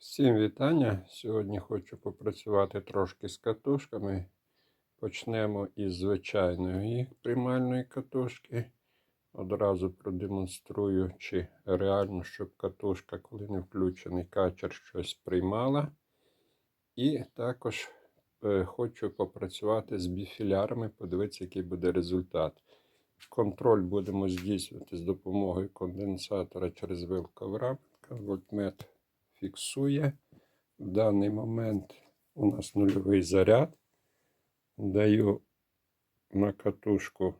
Всім вітання. Сьогодні хочу попрацювати трошки з катушками. Почнемо із звичайної приймальної катушки. Одразу продемонструю, чи реально, щоб катушка, коли не включений качер, щось приймала. І також е, хочу попрацювати з біфілярами, подивитися, який буде результат. Контроль будемо здійснювати з допомогою конденсатора через вилку Авраменка. Вольтметр фіксує. В даний момент у нас нульовий заряд. Даю на катушку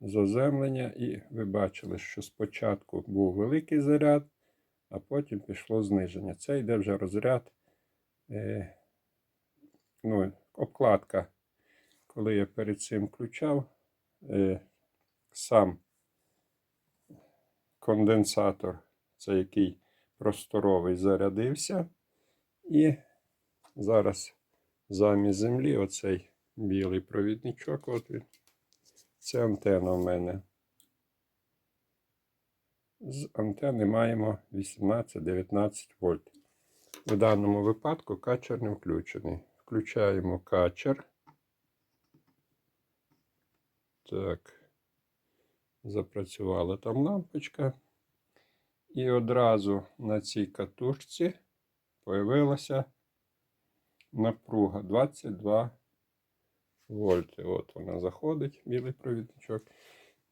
заземлення, і ви бачили, що спочатку був великий заряд, а потім пішло зниження. Це йде вже розряд, е, ну, обкладка. Коли я перед цим включав, е, сам конденсатор, це який просторовий зарядився. І зараз замість землі оцей білий провідничок. От він. Це антенна в мене. З антени маємо 18-19 вольт. В даному випадку качер не включений. Включаємо качер. Так, запрацювала там лампочка. І одразу на цій катушці появилася напруга 22 вольти. От вона заходить, білий провідничок.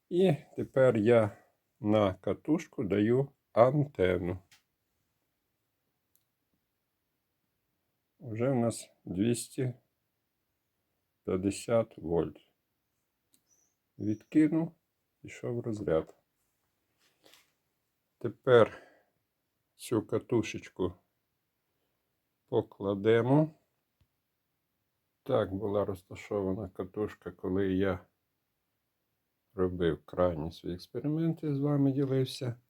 І тепер я на катушку даю антенну. Вже в нас 250 вольт. Відкинув, пішов розряд. Тепер цю катушечку покладемо. Так була розташована катушка, коли я робив крайні свої експерименти, з вами ділився.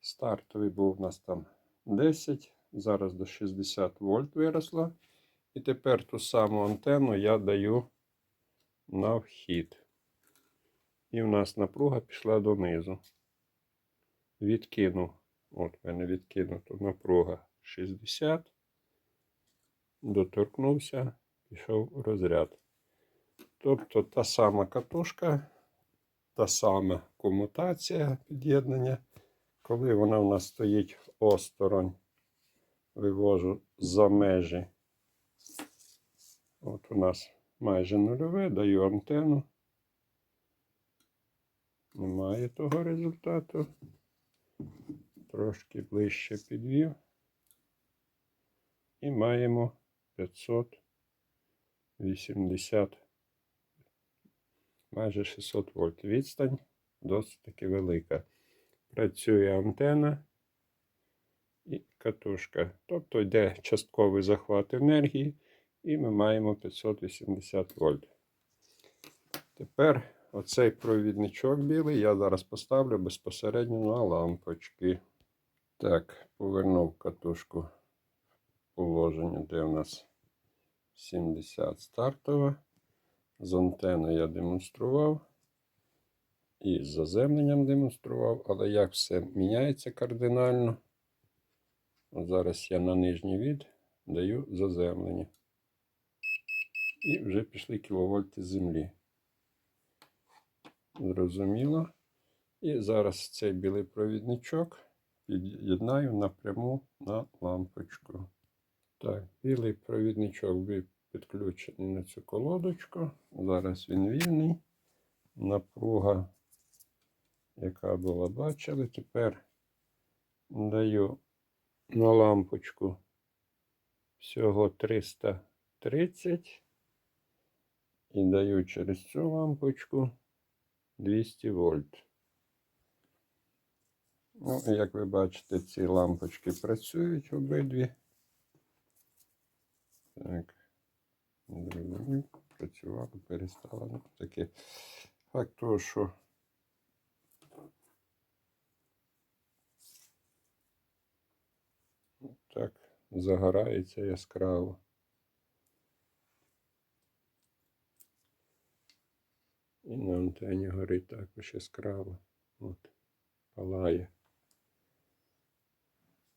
Стартовий був у нас там 10, зараз до 60 вольт виросло. І тепер ту саму антенну я даю на вхід. І в нас напруга пішла донизу відкинув. От в мене відкинута напруга 60. Доторкнувся, пішов розряд. Тобто та сама катушка, та сама комутація під'єднання. Коли вона в нас стоїть осторонь, вивожу за межі. От у нас майже нульове, даю антенну. Немає того результату трошки ближче підвів. І маємо 580, майже 600 вольт. Відстань досить таки велика. Працює антена і катушка. Тобто йде частковий захват енергії, і ми маємо 580 вольт. Тепер оцей провідничок білий я зараз поставлю безпосередньо на лампочки. Так, повернув катушку в положення, де у нас 70 стартова. З антеною я демонстрував. І з заземленням демонстрував, але як все міняється кардинально. От зараз я на нижній від даю заземлення. І вже пішли кіловольти з землі. Зрозуміло. І зараз цей білий провідничок під'єднаю напряму на лампочку. Так, білий провідничок був підключений на цю колодочку. Зараз він вільний. Напруга, яка була, бачили. Тепер даю на лампочку всього 330 і даю через цю лампочку 200 вольт. Ну, як ви бачите, ці лампочки працюють обидві. Так, зрозумів, працювало, перестало. Ну, таке. Факт того, що так загорається яскраво. І на антені горить також яскраво. От, палає.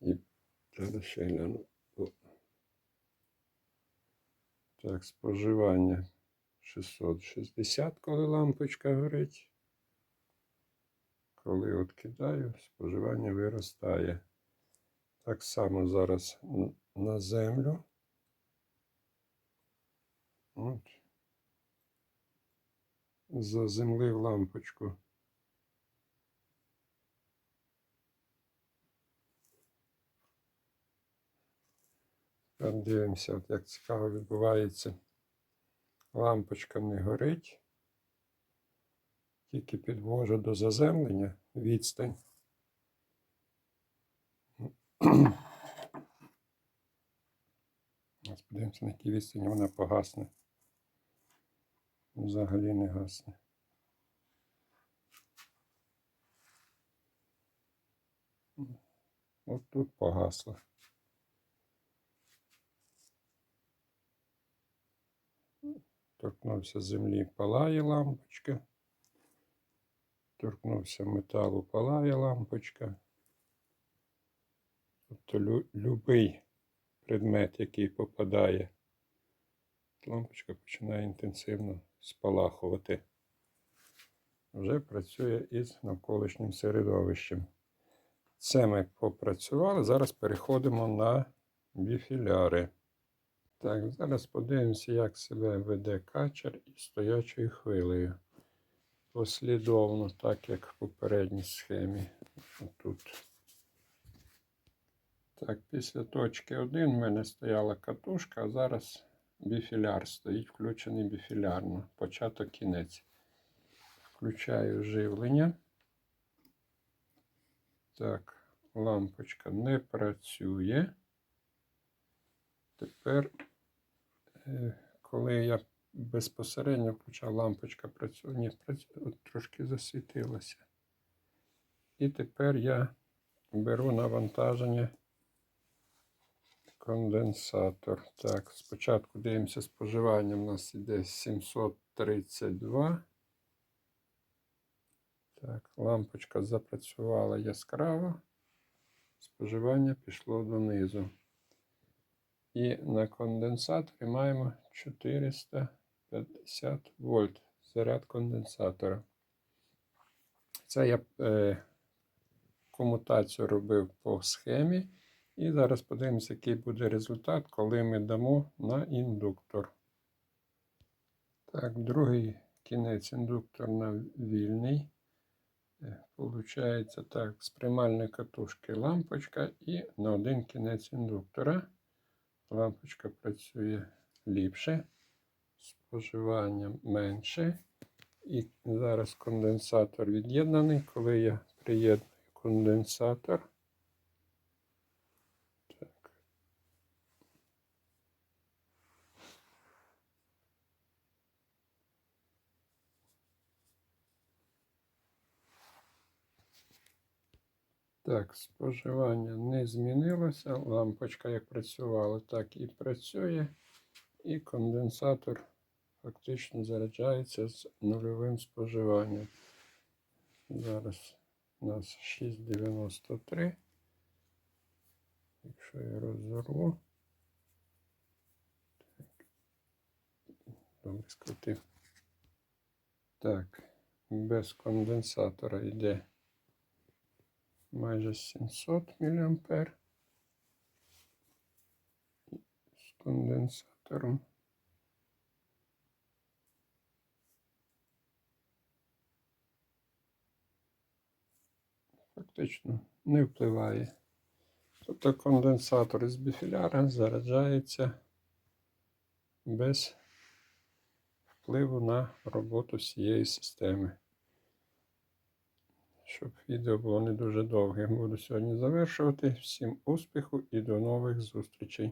І Зараз ще гляну. Так, споживання 660, коли лампочка горить. Коли от кидаю, споживання виростає. Так само зараз на землю. От. Заземлив лампочку. Тепер дивимося, от як цікаво відбувається. Лампочка не горить. Тільки підвожу до заземлення відстань. Подивимося, на якій відстані вона погасне. Взагалі не гасне. От тут погасла. Торкнувся землі, палає лампочка. Торкнувся металу, палає лампочка. Тобто лю- любий предмет, який попадає, лампочка починає інтенсивно спалахувати. Вже працює із навколишнім середовищем. Це ми попрацювали. Зараз переходимо на біфіляри. Так, зараз подивимося, як себе веде качер із стоячою хвилею. Послідовно, так як в попередній схемі. Тут. Так, після точки 1 в мене стояла катушка, а зараз біфіляр стоїть, включений біфілярно. Початок кінець. Включаю живлення. Так, лампочка не працює. Тепер, е, коли я безпосередньо включав, лампочка працює. Ні, от трошки засвітилася. І тепер я беру навантаження конденсатор. Так, спочатку дивимося споживання. У нас іде 732. Так, лампочка запрацювала яскраво. Споживання пішло донизу. І на конденсаторі маємо 450 вольт заряд конденсатора. Це я е, комутацію робив по схемі. І зараз подивимося, який буде результат, коли ми дамо на індуктор. Так, другий кінець індуктора вільний. Е, Получається так, з приймальної катушки лампочка і на один кінець індуктора. Лампочка працює ліпше, споживання менше. І зараз конденсатор від'єднаний. Коли я приєдную конденсатор, Так, споживання не змінилося. Лампочка як працювала, так і працює. І конденсатор фактично заряджається з нульовим споживанням. Зараз у нас 6,93. Якщо я розорву. Так. Добре, скрутив. Так, без конденсатора йде майже 700 мА. З конденсатором. Фактично не впливає. Тобто конденсатор з біфіляра заряджається без впливу на роботу всієї системи. Щоб відео було не дуже довге, буду сьогодні завершувати. Всім успіху і до нових зустрічей!